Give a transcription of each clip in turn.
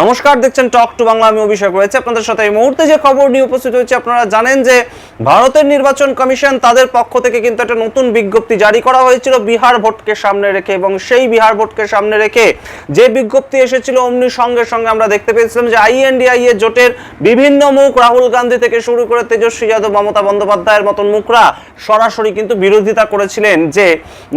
নমস্কার, দেখছেন টক টু বাংলা আমি অভিষেক রয়েছে আপনাদের সাথে। এই মুহূর্তে যে খবর নিয়ে উপস্থিত হয়েছে, আপনারা জানেন যে ভারতের নির্বাচন কমিশন তাদের পক্ষ থেকে কিন্তু একটা নতুন বিজ্ঞপ্তি জারি করা হয়েছিল বিহার ভোটকে সামনে রেখে এবং সেই বিহার ভোটকে সামনে রেখে যে বিজ্ঞপ্তি এসেছিল, অমনি সঙ্গে সঙ্গে আমরা দেখতে পেয়েছিলাম যে আইএনডিআই এর জোটের বিভিন্ন মুখ, রাহুল গান্ধী থেকে শুরু করে তেজস্বী যাদব, মমতা বন্দ্যোপাধ্যায়ের মতন মুখরা সরাসরি কিন্তু বিরোধিতা করেছিলেন যে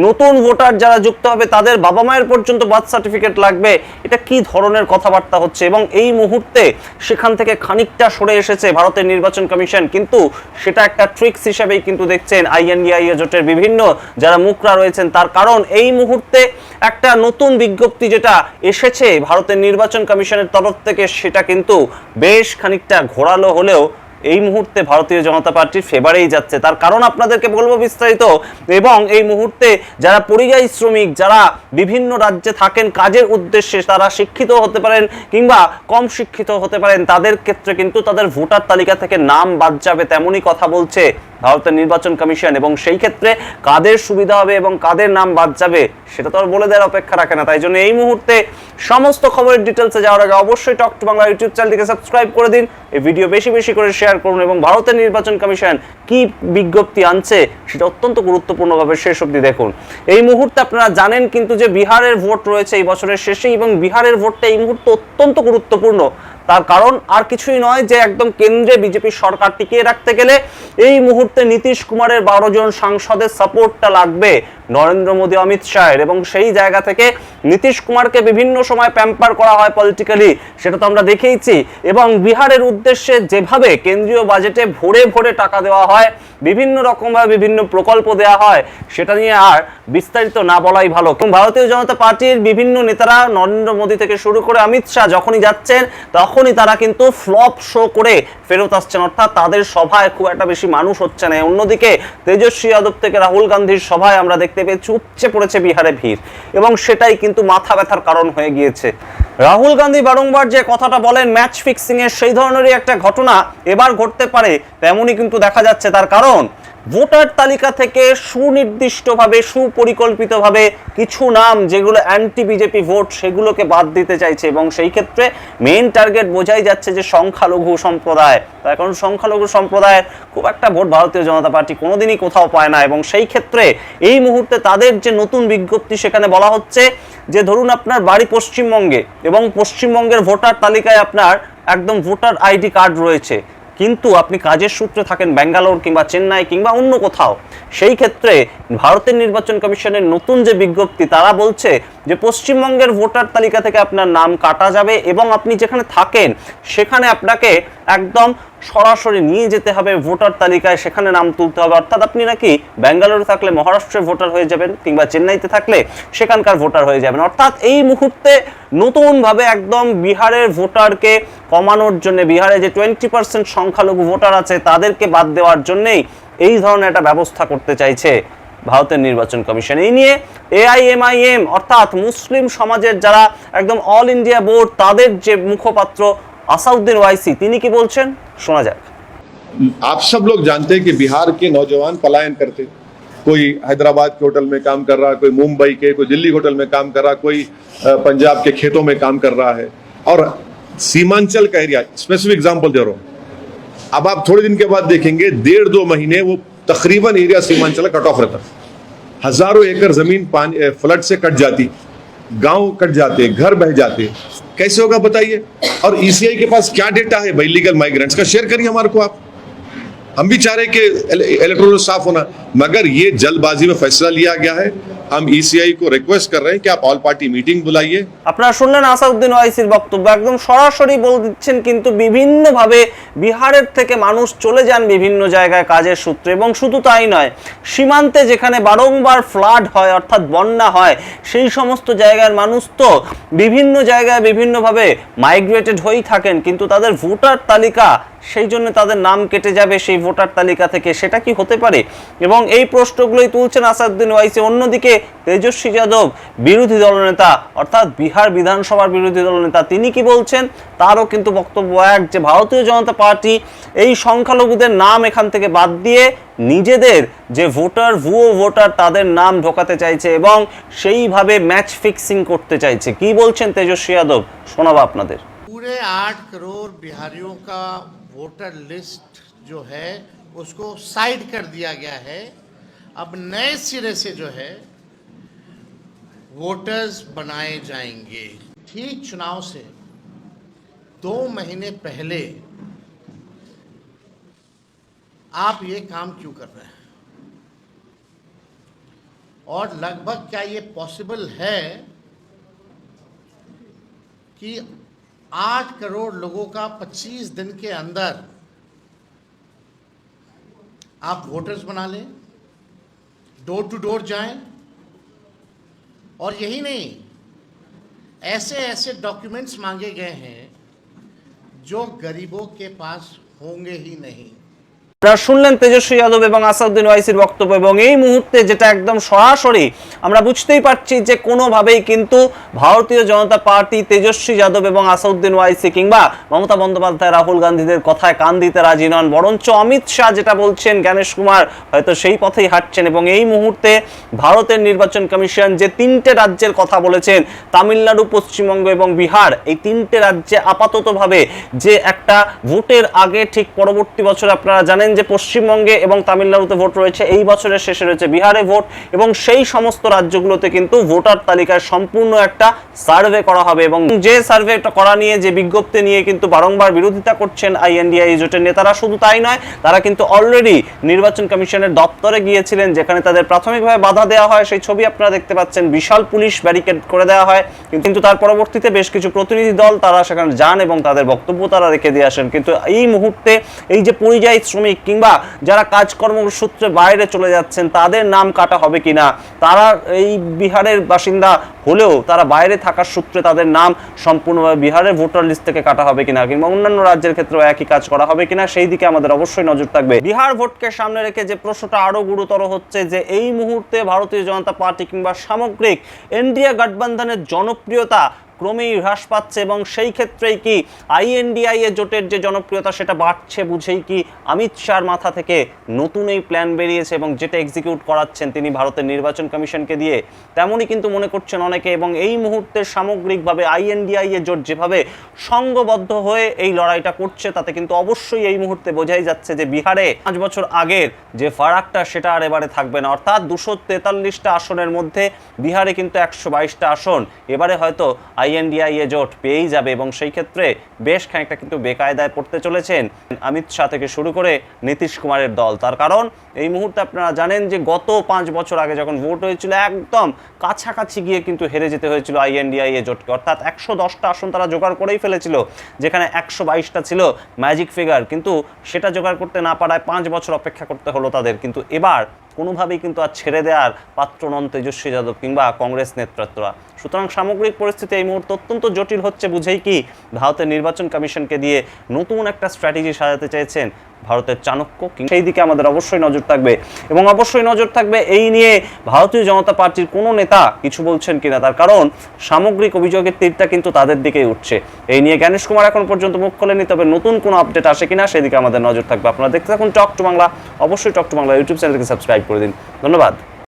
নতুন ভোটার যারা যুক্ত হবে, তাদের বাবা মায়ের পর্যন্ত বার্থ সার্টিফিকেট লাগবে। এটা কি ধরনের কথাবার্তা হচ্ছে এবং এই মুহূর্তে সেখান থেকে খানিকটা সরে এসেছে ভারতের নির্বাচন কমিশন। কিন্তু সেটা একটা ট্রিক্স হিসেবেই কিন্তু দেখছেন আইএনডিআই জোটের বিভিন্ন যারা মুখরা রয়েছেন, তার কারণ এই মুহূর্তে একটা নতুন বিজ্ঞপ্তি যেটা এসেছে ভারতের নির্বাচন কমিশনের তরফ থেকে, সেটা কিন্তু বেশ খানিকটা ঘোরালো হলেও এই মুহূর্তে ভারতীয় জনতা পার্টির ফেভারেই যাচ্ছে। তার কারণ আপনাদেরকে বলব বিস্তারিত। এবং এই মুহূর্তে যারা পরিযায়ী শ্রমিক, যারা বিভিন্ন রাজ্যে থাকেন, কাজের উদ্দেশ্যে তারা শিক্ষিত হতে পারেন কিংবা কম শিক্ষিত হতে পারেন, তাদের ক্ষেত্রে কিন্তু তাদের ভোটার তালিকা থেকে নাম বাদ যাবে, তেমনই কথা বলছে ভারতের নির্বাচন কমিশন, এবং সেই ক্ষেত্রে কাদের সুবিধা হবে এবং কাদের নাম বাদ যাবে, সেটা তো আর বলে দেওয়ার অপেক্ষা রাখে না। তাই জন্য এই মুহূর্তে সমস্ত খবরের ডিটেলসে যাওয়ার আগে অবশ্যই টক টু বাংলা ইউটিউব চ্যানেলটিকে সাবস্ক্রাইব করে দিন, এই ভিডিও বেশি বেশি করে শেয়ার করুন, এবং ভারতের নির্বাচন কমিশন কি বিজ্ঞপ্তি আনছে, সেটা অত্যন্ত গুরুত্বপূর্ণভাবে শেষ অবধি দেখুন। এই মুহূর্তে আপনারা জানেন কিন্তু যে বিহারের ভোট রয়েছে এই বছরের শেষে, এবং বিহারের ভোটটা এই মুহূর্তে অত্যন্ত গুরুত্বপূর্ণ। তার কারণ আর কিছুই নয় যে একদম কেন্দ্রে বিজেপি সরকার টিকিয়ে রাখতে গেলে এই মুহূর্তে নীতিশ কুমারের বারো জন সাংসদের সাপোর্টটা লাগবে। নরেন্দ্র মোদী, অমিত শাহের এবং সেই জায়গা থেকে নীতিশ কুমারকে বিভিন্ন সময় প্যাম্পার করা হয় পলিটিক্যালি সেটা তো আমরা দেখেইছি। এবং বিহারের উদ্দেশ্যে যেভাবে কেন্দ্রীয় বাজেটে ভরে ভরে টাকা দেওয়া হয়, বিভিন্ন রকমভাবে বিভিন্ন প্রকল্প দেওয়া হয়, সেটা নিয়ে আর বিস্তারিত না বলাই ভালো। এবং ভারতীয় জনতা পার্টির বিভিন্ন নেতারা নরেন্দ্র মোদী থেকে শুরু করে অমিত শাহ যখনই যাচ্ছেন, তখনই তারা কিন্তু ফ্লপ শো করে ফেরত আসছেন। অর্থাৎ তাদের সভায় খুব একটা বেশি মানুষ হচ্ছে না। অন্যদিকে তেজস্বী যাদব থেকে রাহুল গান্ধীর সভায় আমরা দেখতে পেয়েছি উপচে পড়েছে বিহারে ভিড়। এবং সেটাই কিন্তু মাথা ব্যথার কারণ হয়ে গিয়েছে। রাহুল গান্ধী বারংবার যে কথাটা বলেন ম্যাচ ফিক্সিংয়ের সেই ধরনেরই একটা ঘটনা এবার ঘটতে পারে, তেমনই কিন্তু দেখা যাচ্ছে তার কারণ। ভোটার তালিকা থেকে সুনির্দিষ্টভাবে, সুপরিকল্পিতভাবে কিছু নাম যেগুলো অ্যান্টি বিজেপি ভোট সেগুলোকে বাদ দিতে চাইছে এবং সেই ক্ষেত্রে মেইন টার্গেট বোঝাই যাচ্ছে যে সংখ্যালঘু সম্প্রদায়। তার কারণ সংখ্যালঘু সম্প্রদায়ের খুব একটা ভোট ভারতীয় জনতা পার্টি কোনোদিনই কোথাও পায় না এবং সেই ক্ষেত্রে এই মুহূর্তে তাদের যে নতুন বিজ্ঞপ্তি সেখানে বলা হচ্ছে যে ধরুন আপনার বাড়ি পশ্চিমবঙ্গে এবং পশ্চিমবঙ্গের ভোটার তালিকায় আপনার একদম ভোটার আইডি কার্ড রয়েছে। কিন্তু আপনি কাজের সূত্রে থাকেন ব্যাঙ্গালোর কিংবা চেন্নাই কিংবা অন্য কোথাও, সেই ক্ষেত্রে ভারতের নির্বাচন কমিশনের নতুন যে বিজ্ঞপ্তি, তারা বলছে যে পশ্চিমবঙ্গের ভোটার তালিকা থেকে আপনার নাম কাটা যাবে এবং আপনি যেখানে থাকেন, সেখানে আপনাকে একদম সরাসরি নিয়ে যেতে হবে ভোটার তালিকায়, সেখানে নাম তুলতে হবে। অর্থাৎ আপনি নাকি ব্যাঙ্গালোরে থাকলে মহারাষ্ট্রের ভোটার হয়ে যাবেন কিংবা চেন্নাইতে থাকলে সেখানকার ভোটার হয়ে যাবেন। অর্থাৎ এই মুহূর্তে নতুনভাবে একদম বিহারের ভোটারকে কমানোর জন্য বিহারে যে টোয়েন্টি পার্সেন্ট সংখ্যালঘু ভোটার আছে তাদেরকে বাদ দেওয়ার জন্যেই এই ধরনের একটা ব্যবস্থা করতে চাইছে ভারতের নির্বাচন কমিশন এই নিয়ে এআইএমআইএম অর্থাৎ মুসলিম সমাজের যারা একদম অল ইন্ডিয়া বোর্ড তাদের যে মুখপাত্র আসাউদ্দিন ওয়াইসি তিনি কি বলছেন শোনা যাক आप सब लोग जानते हैं कि बिहार के नौजवान पलायन करते कोई हैदराबाद के होटल में काम कर रहा है कोई मुंबई के कोई दिल्ली होटल में काम कर रहा है कोई अ, पंजाब के खेतों में काम कर रहा है और सीमांचल का एरिया स्पेसिफिक एग्जांपल दे रहा हूँ। अब आप थोड़े दिन के बाद देखेंगे, डेढ़ दो महीने वो तकरीबन एरिया सीमांचल कट ऑफ़ रहता। हज़ारों एकड़ ज़मीन पानी फ्लड से कट जाती, गाँव कट जाते, घर बह जाते। कैसे होगा बताइए? और ईसीआई के पास क्या डेटा है? भाई लीगल माइग्रेंट्स का शेयर करिए हमारे को आप। हम भी चाह रहे कि इलेक्ट्रोल साफ़ होना। मगर ये जल्दबाजी में फैसला लिया गया है। हम ईसीआई को रिक्वेस्ट कर रहे हैं कि आप ऑल पार्टी मीटिंग बुलाइए আপনারা শুনলেন আসাউদ্দিন ওয়াইসির বক্তব্য একদম সরাসরি বলে দিচ্ছেন কিন্তু বিভিন্নভাবে বিহারের থেকে মানুষ চলে যান বিভিন্ন জায়গায় কাজের সূত্রে এবং শুধু তাই নয় সীমান্তে যেখানে বারংবার ফ্লাড হয় অর্থাৎ বন্যা হয় সেই সমস্ত জায়গার মানুষ তো বিভিন্ন জায়গায় বিভিন্নভাবে মাইগ্রেটেড হয়েই থাকেন কিন্তু তাদের ভোটার তালিকা সেই জন্য তাদের নাম কেটে যাবে সেই ভোটার তালিকা থেকে সেটা কি হতে পারে এবং এই প্রশ্নগুলোই তুলছেন আসাদুদ্দিন ওয়াইসি অন্যদিকে তেজস্বী যাদব বিরোধী দলনেতা অর্থাৎ বিহার বিধানসভার বিরোধী দলনেতা তিনি কি বলছেন তারও কিন্তু বক্তব্য এক যে ভারতীয় জনতা পার্টি এই সংখ্যালঘুদের নাম এখান থেকে বাদ দিয়ে নিজেদের যে ভোটার ভুয়ো ভোটার তাদের নাম ঢোকাতে চাইছে এবং সেইভাবে ম্যাচ ফিক্সিং করতে চাইছে কি বলছেন তেজস্বী যাদব শোনাবো আপনাদের पूरे आठ करोड़ बिहारियों का वोटर लिस्ट जो है उसको साइड कर दिया गया है अब नए सिरे से जो है वोटर्स बनाए जाएँगे। ठीक चुनाव से दो महीने पहले आप ये काम क्यों कर रहे हैं? और लगभग क्या ये पॉसिबल है कि आठ करोड़ लोगों का 25 दिन के अंदर आप वोटर्स बना लें डोर टू डोर जाएँ और यही नहीं, ऐसे ऐसे डॉक्यूमेंट्स मांगे गए हैं जो गरीबों के पास होंगे ही नहीं। আপনারা শুনলেন তেজস্বী যাদব এবং আসাউদ্দিন ওয়াইসির বক্তব্য এবং এই মুহূর্তে যেটা একদম সরাসরি আমরা বুঝতেই পারছি যে কোনোভাবেই কিন্তু ভারতীয় জনতা পার্টি তেজস্বী যাদব এবং আসাউদ্দিন ওয়াইসি কিংবা মমতা বন্দ্যোপাধ্যায়, রাহুল গান্ধীদের কথায় কান দিতে রাজি নন। বরঞ্চ অমিত শাহ যেটা বলছেন, জ্ঞানেশ কুমার হয়তো সেই পথেই হাঁটছেন এবং এই মুহূর্তে ভারতের নির্বাচন কমিশন যে তিনটে রাজ্যের কথা বলেছেন, তামিলনাড়ু, পশ্চিমবঙ্গ এবং বিহার, এই তিনটে রাজ্যে আপাততভাবে যে একটা ভোটের আগে ঠিক পরবর্তী বছর আপনারা জানেন যে পশ্চিমবঙ্গে এবং তামিলনাড়ুতে ভোট রয়েছে, এই বছরের শেষে রয়েছে বিহারে ভোট এবং সেই সমস্ত রাজ্যগুলোতে কিন্তু ভোটার তালিকায় সম্পূর্ণ একটা সার্ভে করা হবে এবং যে সার্ভেটা করা নিয়ে, যে বিজ্ঞপ্তি নিয়ে কিন্তু বারংবার বিরোধিতা করছেন আইএনডিআই জোটের নেতারা, শুধু তাই নয়, তারা কিন্তু অলরেডি নির্বাচন কমিশনের দপ্তরে গিয়েছিলেন, যেখানে তাদের প্রাথমিকভাবে বাধা দেওয়া হয়। সেই ছবি আপনারা দেখতে পাচ্ছেন, বিশাল পুলিশ ব্যারিকেড করে দেওয়া হয়। কিন্তু তার পরবর্তীতে বেশ কিছু প্রতিনিধি দল তারা সেখানে যান এবং তাদের বক্তব্য তারা রেখে দিয়ে আসেন। কিন্তু এই মুহূর্তে এই যে পরিযায়ী শ্রমিক কিংবা যারা কাজকর্ম সূত্রে বাইরে চলে যাচ্ছেন, তাদের নাম কাটা হবে কিনা? তারা এই বিহারের বাসিন্দা হলেও তারা বাইরে থাকার সূত্রে তাদের নাম সম্পূর্ণভাবে বিহারের ভোটার লিস্ট থেকে কাটা হবে কিনা? কিংবা অন্যান্য রাজ্যের ক্ষেত্রেও একই কাজ করা হবে কিনা? সেই দিকে আমাদের অবশ্যই নজর থাকবে। বিহার ভোটকে সামনে রেখে যে প্রশ্নটা আরও গুরুতর হচ্ছে যে, এই মুহূর্তে ভারতীয় জনতা পার্টি কিংবা সামগ্রিক এনডিএ গঠবন্ধনের জনপ্রিয়তা ক্রমেই হ্রাস পাচ্ছে এবং সেই ক্ষেত্রেই কি আইএনডিআই এ জোটের যে জনপ্রিয়তা সেটা বাড়ছে বুঝেই কি অমিত শাহর মাথা থেকে নতুন এই প্ল্যান বেরিয়েছে এবং যেটা এক্সিকিউট করাচ্ছেন তিনি ভারতের নির্বাচন কমিশনকে দিয়ে, তেমনই কিন্তু মনে করছেন অনেকে এবং এই মুহূর্তে সামগ্রিকভাবে আইএনডিআই এ জোট যেভাবে সংঘবদ্ধ হয়ে এই লড়াইটা করছে, তাতে কিন্তু অবশ্যই এই মুহূর্তে বোঝাই যাচ্ছে যে বিহারে পাঁচ বছর আগের যে ফারাকটা সেটা আর এবারে থাকবে না। অর্থাৎ দুশো তেতাল্লিশটা আসনের মধ্যে বিহারে কিন্তু একশো বাইশটা আসন। এবারে হয়তো আইএনডিআই এ জোট পেয়েই যাবে এবং সেই ক্ষেত্রে বেশ খানিকটা কিন্তু বেকায়দায় পড়তে চলেছেন অমিত শাহ থেকে শুরু করে নীতিশ কুমারের দল। তার কারণ, এই মুহূর্তে আপনারা জানেন যে গত পাঁচ বছর আগে যখন ভোট হয়েছিল, একদম কাছাকাছি গিয়ে কিন্তু হেরে যেতে হয়েছিল আইএনডিআই এ জোটকে। অর্থাৎ একশো দশটা আসন তারা জোগাড় করেই ফেলেছিল, যেখানে একশো বাইশটা ছিল ম্যাজিক ফিগার। কিন্তু সেটা জোগাড় করতে না পারায় পাঁচ বছর অপেক্ষা করতে হলো তাদের। কিন্তু এবার কোনোভাবেই কিন্তু আর ছেড়ে দেওয়ার পাত্র নন তেজস্বী যাদব কিংবা কংগ্রেস নেতৃত্বরা। সুতরাং সামগ্রিক পরিস্থিতি এই মুহূর্তে অত্যন্ত জটিল হচ্ছে, বুঝেই কি ভারতের নির্বাচন কমিশনকে দিয়ে নতুন একটা স্ট্র্যাটেজি সাজাতে চেয়েছেন ভারতের চাণক্য সেই দিকে আমাদের অবশ্যই নজর থাকবে এবং অবশ্যই নজর থাকবে এই নিয়ে ভারতীয় জনতা পার্টির কোনো নেতা কিছু বলছেন কিনা, তার কারণ সামগ্রিক অভিযোগের তীরটা কিন্তু তাদের দিকেই উঠছে। এই নিয়ে জ্ঞানেশ কুমার এখন পর্যন্ত মুখ খোলেনি, তবে নতুন কোনো আপডেট আসে কিনা সেদিকে আমাদের নজর থাকবে। আপনারা দেখতে থাকুন টক টু বাংলা, অবশ্যই টক টু বাংলা ইউটিউব চ্যানেলকে সাবস্ক্রাইব করে দিন। ধন্যবাদ।